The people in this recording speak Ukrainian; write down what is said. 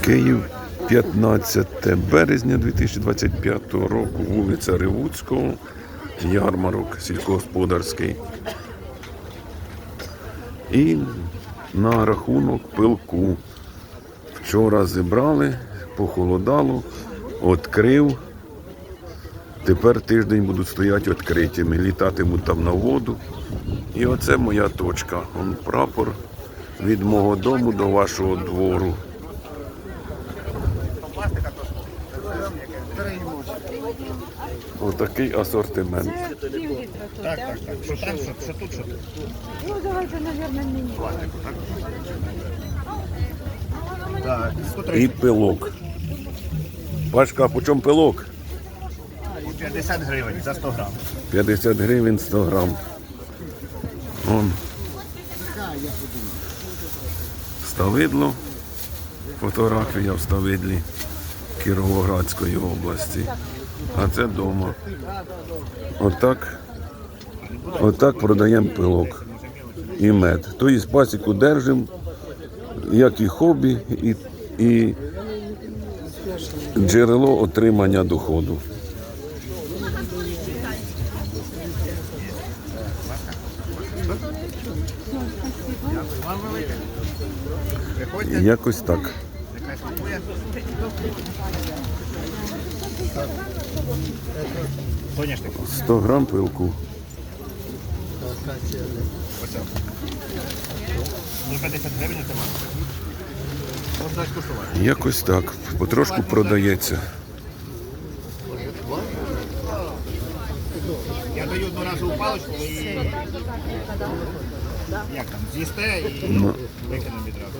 Київ, 15 березня 2025 року, вулиця Ривуцького, ярмарок сільськогосподарський. І на рахунок пилку. Вчора зібрали, похолодало, відкрив. Тепер тиждень будуть стояти відкритими, літатимуть там на воду. І оце моя точка. Он прапор від мого дому до вашого двору. Отакий асортимент. Це пів літра тут, Так, так? так, так. Що там, що, що тут, що тут? Ну, давайте, мабуть, мені. Так, І 130. пилок. Пашка, по чому пилок? 50 гривень за 100 грам. 50 гривень 100 грам. Вон. Ставидло. Фотографія в Ставидлі Кіровоградської області. А це вдома. Отак. Отак продаємо пилок і мед. Тобто пасіку держимо, як і хобі, і, і джерело отримання доходу. Якось так. Нехай смакує. Соняшник. 100 грам пилку. Ось. 50 гривень це мало. Можна. Якось так. Потрошку продається. Я даю одноразову паличку і... Як там, з'їсте і Ну. викинемо відразу.